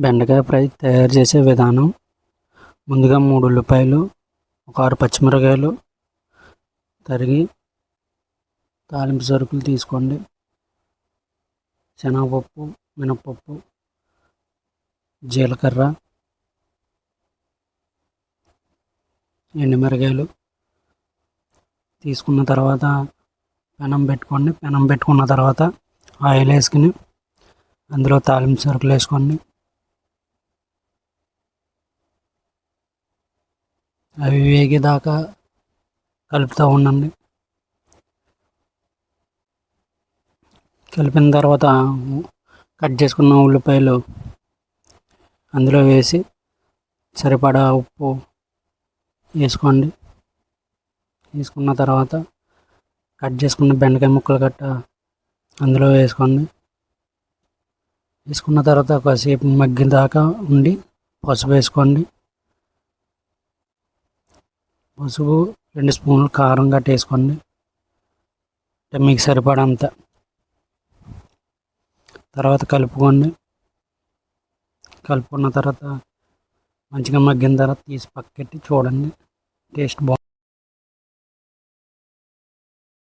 బెండకాయ ఫ్రై తయారు చేసే విధానం. ముందుగా మూడు ఉల్లిపాయలు ఒక ఆరు పచ్చిమిరకాయలు తరిగి తాలింపు సరుకులు తీసుకోండి. శనగపప్పు మినపప్పు జీలకర్ర ఎండుమిరకాయలు తీసుకున్న తర్వాత పెనం పెట్టుకోండి. పెనం పెట్టుకున్న తర్వాత ఆయిల్ వేసుకుని అందులో తాలింపు సరుకులు వేసుకోండి. అవి వేగేదాకా కలుపుతూ ఉండండి. కలిపిన తర్వాత కట్ చేసుకున్న ఉల్లిపాయలు అందులో వేసి సరిపడా ఉప్పు వేసుకోండి. వేసుకున్న తర్వాత కట్ చేసుకున్న బెండకాయ ముక్కలు గట్ట అందులో వేసుకోండి. వేసుకున్న తర్వాత కాసేపు మగ్గిన దాకా ఉండి పసుపు వేసుకోండి. పసుపు రెండు స్పూన్లు కారం గట్ట వేసుకోండి అంటే మీకు సరిపడంత. తర్వాత కలుపుకోండి కలుపుకున్న తర్వాత మంచిగా మగ్గిన తర్వాత తీసి పక్కెట్టి చూడండి. టేస్ట్ బాగుంది.